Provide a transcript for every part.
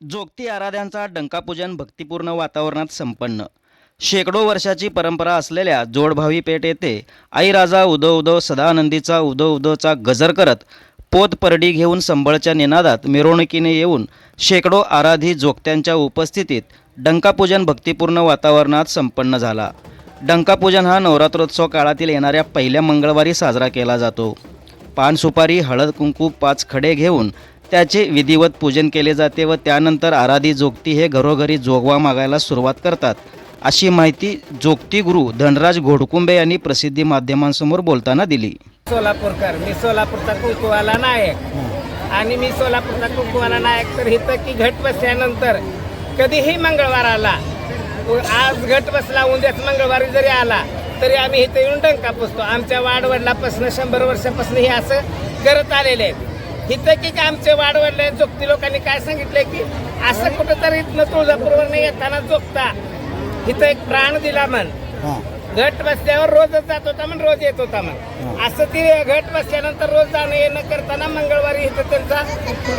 जोगती आराध्यांचा डंकापूजन भक्तिपूर्ण वातावरणात संपन्न. शेकडो वर्षाची परंपरा असलेल्या जोडभावी पेठ येथे आईराजा उदो उदो सदानंदीचा उदो उदोचा गजर करत पोत परडी घेऊन संबळच्या निनादात मिरवणुकीने येऊन शेकडो आराधी जोगत्यांच्या उपस्थितीत डंकापूजन भक्तिपूर्ण वातावरणात संपन्न झाला. डंकापूजन हा नवरात्रोत्सव काळातील येणाऱ्या पहिल्या मंगळवारी साजरा केला जातो. पान सुपारी हळद कुंकू पाच खडे घेऊन त्याचे विधिवत पूजन केले जाते व त्यानंतर आराधी जोगती हे घरोघरी जोगवा मागायला सुरुवात करतात. अशी माहिती जोगती गुरु धनराज घोडकुंबे यांनी प्रसिद्धी माध्यमांसमोर बोलताना दिली. सोलापूरकर मी सोलापूरचा कुंकुवाला नायक. आणि मी सोलापूरचा कुंकुवाला नायक तर इथं की घट बसल्यानंतर कधीही मंगळवार आला आज घट बसला उद्याच मंगळवारी जरी आला तरी आम्ही इथं येऊन डंका पुसतो. आमच्या वाडवडिलापासून शंभर वर्षापासून हे असं करत आलेले आहेत. इथं की आमचे वाडवडले जोगती लोकांनी काय सांगितलंय की असं कुठंतरी इथनं तुळजापूरवर येताना जोगता. इथं एक प्राण दिला म्हण. घट बसल्यावर रोजच जात होता म्हण रोज येत होता म्हण. असं ती घट बसल्यानंतर रोज जाणं येणं करताना मंगळवारी इथं त्यांचा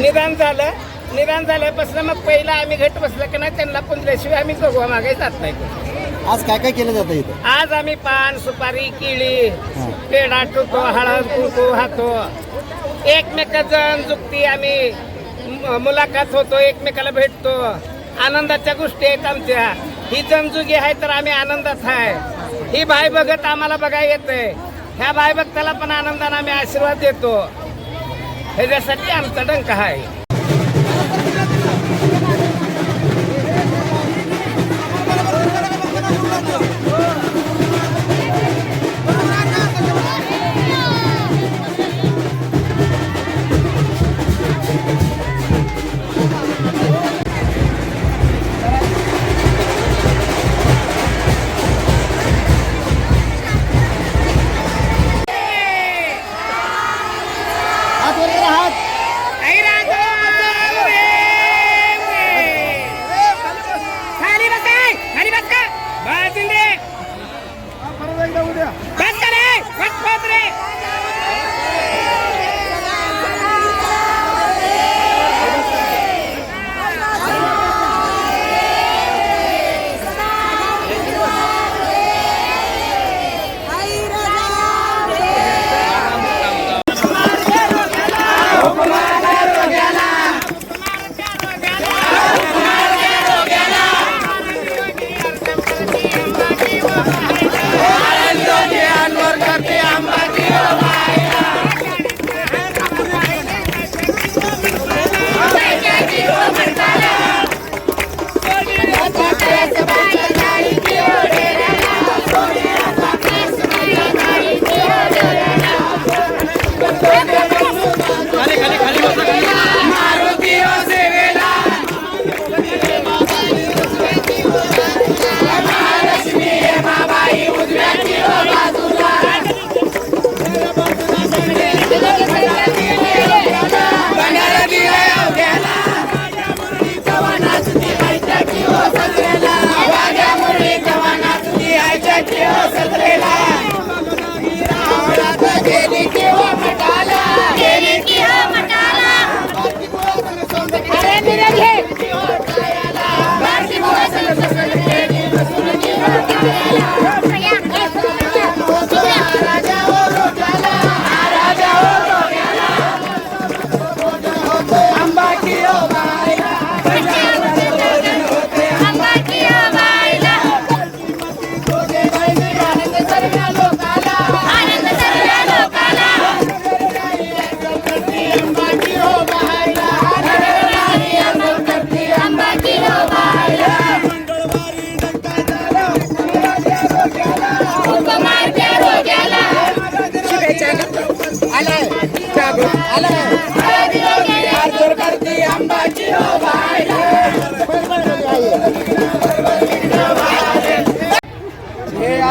निदान झालं. निदान झाल्यापासून मग पहिला आम्ही घट बसलं की नाही त्यांना पुंजल्याशिवाय आम्ही जोगवा मागे जात नाही. आज काय काय केलं जातं इथं? आज आम्ही पान सुपारी केळी पेढा ठुतो हळद कुंकू हातो. एकमेकाचं जुक्ती आम्ही म- मुलाखत होतो एकमेकाला भेटतो. आनंदाच्या गोष्टी आहेत आमच्या. ही जनजुगी आहे तर आम्ही आनंदात आहे. ही भाई बघत आम्हाला बघा येते. ह्या भाई भक्ताला पण आनंदाने आम्ही आशीर्वाद देतो. ह्याच्यासाठी आमचा डंक आहे. हे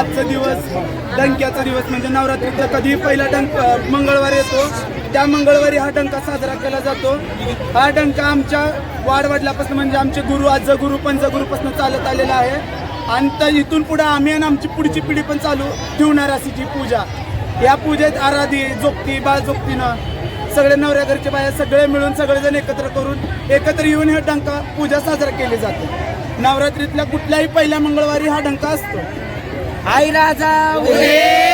आजचा दिवस डंक्याचा दिवस म्हणजे नवरात्रीचा कधी पहिला डंक मंगळवार येतो त्या मंगळवारी हा डंका साजरा केला जातो. हा डंका आमच्या वाडवडल्यापासून म्हणजे आमचे गुरु आजगुरु गुरु पंचगुरूपासून चालत आलेला आहे. आणि तर इथून पुढे आम्ही आणि आमची पुढची पिढी पण चालू ठेवणार अशीची पूजा. या पूजेत आराधी जोगती बाळ जोगतीनं सगळे नवऱ्या घरचे बाया सगळे मिळून सगळेजण एकत्र करून एकत्र येऊन हे डंका पूजा साजरा केली जाते. नवरात्रीतल्या कुठल्याही पहिल्या मंगळवारी हा डंका असतो. आई राजा उदे